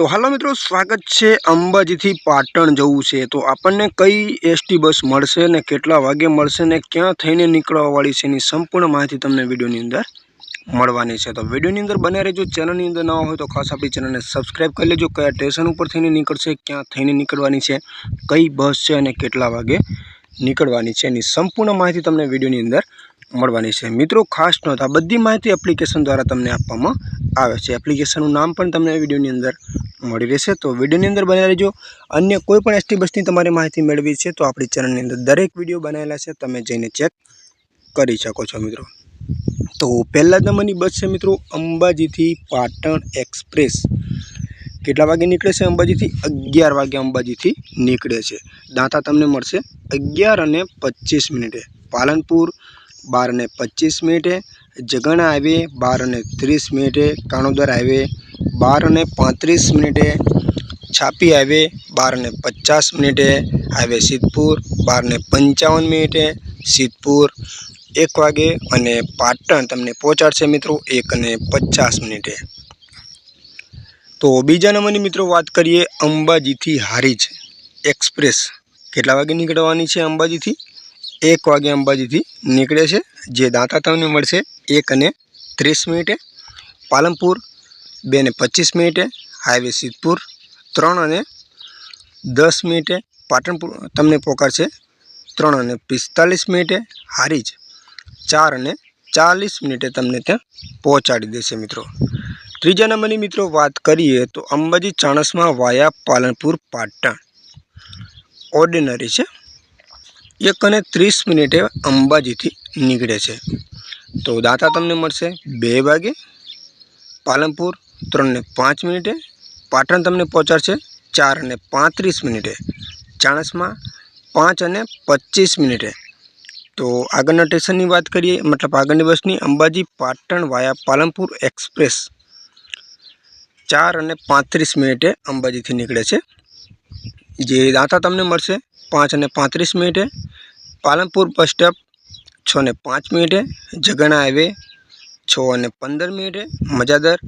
તો હાલો મિત્રો, સ્વાગત છે અંબાજીથી પાટણ જવું છે. તો આપણને કઈ એસટી બસ મળશે ને કેટલા વાગે મળશે ને ક્યાં થઈને નીકળવાવાળી છે એની સંપૂર્ણ માહિતી તમને વિડીયોની અંદર મળવાની છે. તો વિડીયોની અંદર બને રહેજો, ચેનલની અંદર ન હોય તો ખાસ આપણી ચેનલને સબસ્ક્રાઈબ કરી લેજો, કયા સ્ટેશન ઉપર થઈને નીકળશે, ક્યાં થઈને નીકળવાની છે, કઈ બસ છે અને કેટલા વાગે નીકળવાની છે એની સંપૂર્ણ માહિતી તમને વિડીયોની અંદર મળવાની છે. મિત્રો, ખાસ આ બધી માહિતી એપ્લિકેશન દ્વારા તમને આપવામાં આવે છે. એપ્લિકેશનનું નામ પણ તમને વિડીયોની અંદર મળી રહેશે. તો વિડીયોની અંદર બનાવી રહેજો. અન્ય કોઈ પણ એસટી બસની તમારે માહિતી મેળવી છે, તો આપણી ચેનલની અંદર દરેક વીડિયો બનાવેલા છે. તમે જઈને ચેક કરી શકો છો મિત્રો. તો પહેલા નંબરની બસ છે મિત્રો, અંબાજીથી પાટણ એક્સપ્રેસ. કેટલા વાગે નીકળે છે અંબાજીથી? અગિયાર વાગે અંબાજીથી નીકળે છે. દાંતા તમને મળશે. અગિયાર અને પચીસ મિનિટે. પાલનપુર બાર અને પચીસ મિનિટે. જગણા હાઈવે બાર અને ત્રીસ મિનિટે. કાણોદર હાઈવે બાર અને પાંત્રીસ મિનિટે છાપી હાઈવે બાર અને પચાસ મિનિટે હાઈવે સિદ્ધપુર બાર ને પંચાવન મિનિટે સિદ્ધપુર. એક વાગે અને પાટણ તમને પહોંચાડશે મિત્રો એક અને પચાસ મિનિટે. તો બીજા નંબરની મિત્રો વાત કરીએ અંબાજીથી હારીજ એક્સપ્રેસ. કેટલા વાગે નીકળવાની છે અંબાજીથી? એક વાગે અંબાજીથી નીકળે છે. જે દાંતા તમને મળશે એક અને ત્રીસ મિનિટે. પાલનપુર બે ને પચીસ મિનિટે, હાઈવે સિદ્ધપુર ત્રણ અને દસ મિનિટે, પાટણપુર, તમને પોકારશે ત્રણ અને પિસ્તાલીસ મિનિટે, હારીજ ચાર અને ચાલીસ મિનિટે તમને ત્યાં પહોંચાડી દેશે મિત્રો. ત્રીજા નંબરની મિત્રો વાત કરીએ તો અંબાજી ચાણસમાં વાયા પાલનપુર પાટણ. ઓર્ડિનરી છે. એક અને ત્રીસ મિનિટે અંબાજીથી નીકળે છે. તો દાંતા તમને મળશે બે વાગે પાલનપુર ત્રણ ને પાંચ મિનિટે, પાટણ તમને પહોંચાડશે ચાર અને પાંત્રીસ મિનિટે, ચાણસમાં પાંચ અને પચીસ મિનિટે. તો આગળના સ્ટેશનની વાત કરીએ, મતલબ આગળની બસની અંબાજી પાટણ વાયા પાલનપુર એક્સપ્રેસ. ચાર અને પાંત્રીસ મિનિટે અંબાજીથી નીકળે છે. જે દાંતા તમને મળશે, પાંચ અને પાંત્રીસ મિનિટે. પાલનપુર બસ સ્ટેપ, છ ને પાંચ મિનિટે. જગણા હાઈવે, છ અને પંદર મિનિટે. મજાદર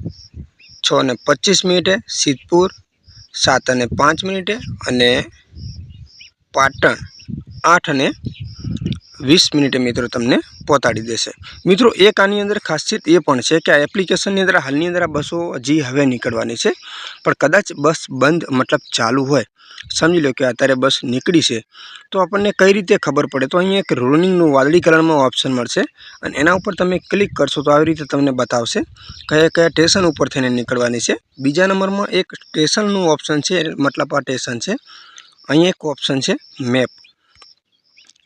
છ અને પચીસ મિનિટે સિદ્ધપુર, સાત અને પાંચ મિનિટે અને પાટણ, આઠ અને વીસ મિનિટે મિત્રો તમને પહોંચાડી દેશે. મિત્રો, એક આની અંદર ખાસિયત એ પણ છે કે આ એપ્લિકેશનની અંદર હાલની અંદર આ બસો હજી હવે નીકળવાની છે. પણ કદાચ બસ બંધ મતલબ ચાલુ હોય. સમજી લો કે અત્યારે બસ નીકળી છે. તો આપણને કઈ રીતે ખબર પડે? તો અહીંયા એક રોલિંગનું વાદળી કલરમાં ઓપ્શન મળશે અને એના ઉપર તમે ક્લિક કરશો તો આવી રીતે તમને બતાવશે કયા કયા સ્ટેશન ઉપર થઈને નીકળવાની છે. બીજા નંબરમાં એક સ્ટેશનનું ઓપ્શન છે, મતલબ આ સ્ટેશન છે. અહીંયા એક ઓપ્શન છે, મેપ.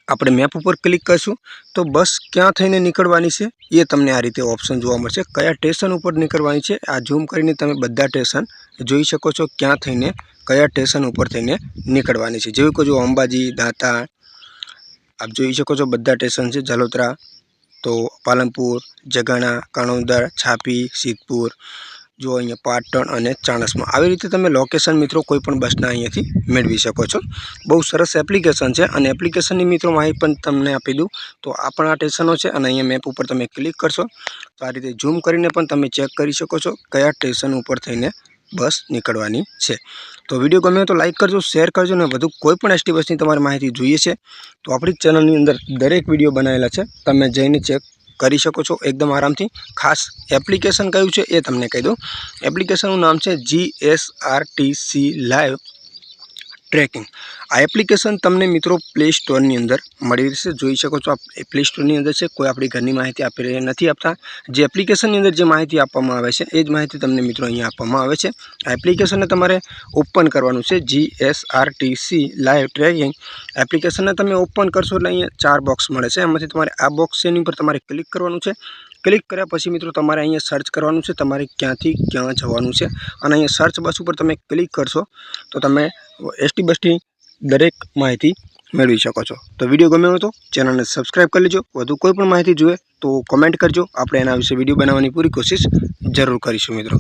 આપણે મેપ ઉપર ક્લિક કરીશું, તો બસ ક્યાં થઈને નીકળવાની છે એ તમને આ રીતે ઓપ્શન જોવા મળશે. કયા સ્ટેશન ઉપર નીકળવાની છે, આ ઝૂમ કરીને તમે બધા સ્ટેશન જોઈ શકો છો ક્યાં થઈને, કયા સ્ટેશન ઉપર થઈને નીકળવાની છે. જેવી કહો અંબાજી દાંતા આપ જોઈ શકો છો બધા સ્ટેશન છે. જલોત્રા તો પાલનપુર, જગાણા, કણોદર, છાપી, સિદ્ધપુર જો અહીંયા પાટણ અને ચાણસમાં. આવી રીતે તમે લોકેશન મિત્રો કોઈ પણ બસના અહીંયાથી મેળવી શકો છો. બહુ સરસ એપ્લિકેશન છે અને એપ્લિકેશનની મિત્રો માહિતી પણ તમને આપી દઉં. તો આ પણ આ સ્ટેશનો છે અને અહીંયા મેપ ઉપર તમે ક્લિક કરશો. તો આ રીતે ઝૂમ કરીને પણ તમે ચેક કરી શકો છો કયા સ્ટેશન ઉપર થઈને બસ નીકળવાની છે. તો વીડિયો ગમે તો લાઇક કરજો શેર કરજો અને વધુ કોઈ પણ એસટી બસની તમારે માહિતી જોઈએ છે, તો આપણી ચેનલની અંદર દરેક વીડિયો બનાવેલા છે. તમે જઈને ચેક કરી શકો છો એકદમ આરામથી. ખાસ એપ્લિકેશન કયું છે એ તમને કહી દઉં. એપ્લિકેશનનું નામ છે G S R T C live tracking. આ એપ્લિકેશન તમને મિત્રો પ્લે સ્ટોરની અંદર મળી રહેશે. જોઈ શકો છો આ પ્લે સ્ટોરની અંદર છે. કોઈ આપણી ઘરની માહિતી આપી રહ્યા નથી આપતા. જે એપ્લિકેશનની અંદર જે માહિતી આપવામાં આવે છે, એ જ માહિતી તમને મિત્રો અહીંયા આપવામાં આવે છે. આ એપ્લિકેશનને તમારે ઓપન કરવાનું છે. G S R T C live tracking એપ્લિકેશનને તમે ઓપન કરશો એટલે અહીંયા ચાર બોક્સ મળે છે. એમાંથી તમારે આ બોક્સ એની ઉપર તમારે ક્લિક કરવાનું છે. ક્લિક કર્યા પછી મિત્રો તમારે અહીંયા સર્ચ કરવાનું છે. તમારે ક્યાંથી ક્યાં જવાનું છે. અને અહીંયા સર્ચ બસ ઉપર તમે ક્લિક કરશો તો તમે એસટી બસની દરેક માહિતી મેળવી શકો છો. તો વીડિયો ગમ્યો હોય તો ચેનલને સબસ્ક્રાઈબ કરી લેજો. વધુ કોઈ પણ માહિતી જોઈએ તો કોમેન્ટ કરજો. આપણે એના વિશે વીડિયો બનાવવાની પૂરી કોશિશ જરૂર કરીશું મિત્રો.